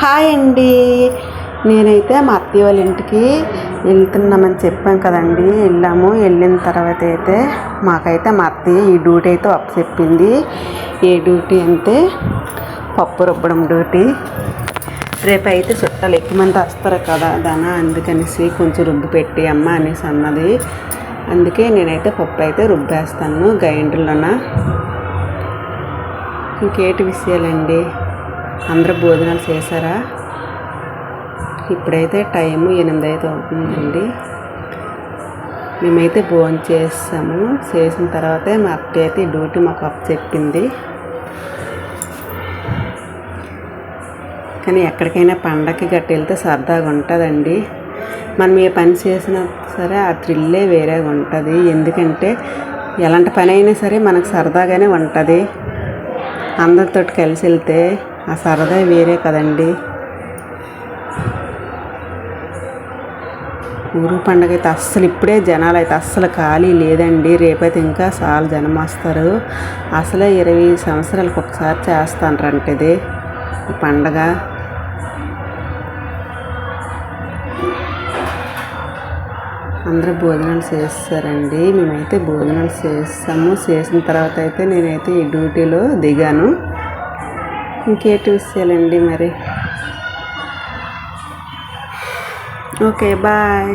Hi అండి. నేనైతే మా అత్తయ్య వాళ్ళ ఇంటికి వెళ్తున్నామని చెప్పాం కదండి. వెళ్ళాము. వెళ్ళిన తర్వాత అయితే మాకైతే మా అత్తయ్య ఈ డ్యూటీ అయితే చెప్పింది. ఏ డ్యూటీ అంటే పప్పు రుబ్బడం డ్యూటీ. రేపు అయితే చుట్టాలు ఎక్కువ మంది వస్తారు కదా దానా అందుకనేసి కొంచెం రుబ్బు పెట్టి అమ్మ అనేసి అన్నది. అందుకే నేనైతే పప్పు అయితే రుబ్బేస్తాను గ్రైండర్లోన. ఇంకేటి విషయాలండి? అందరూ భోజనాలు చేశారా? ఇప్పుడైతే టైము ఎనిమిది అయితే అవుతుందండి. మేమైతే భోజనం చేస్తాము చేసిన తర్వాతే మా అత్త అయితే డ్యూటీ మాకు అప్ చెప్పింది. కానీ ఎక్కడికైనా పండగకి గట్టి వెళ్తే సరదాగా ఉంటుందండి. మనం ఏ పని చేసినా సరే ఆ థ్రిల్లే వేరేగా ఉంటుంది. ఎందుకంటే ఎలాంటి పని అయినా సరే మనకు సరదాగానే ఉంటుంది. అందరితో కలిసి వెళ్తే ఆ సరదా వేరే కదండి. ఊరు పండగ అయితే అస్సలు ఇప్పుడే జనాలు అయితే అస్సలు ఖాళీ లేదండి. రేపైతే ఇంకా చాలా జనం వస్తారు. అసలే ఇరవై సంవత్సరాలకు ఒకసారి చేస్తానంట ఇది. పండగ. అందరూ భోజనాలు చేస్తారండి. మేమైతే భోజనాలు చేస్తాము. చేసిన తర్వాత అయితే నేనైతే ఈ డ్యూటీలో దిగాను. ఇంకేటి విషయాలండి మరి. Okay bye.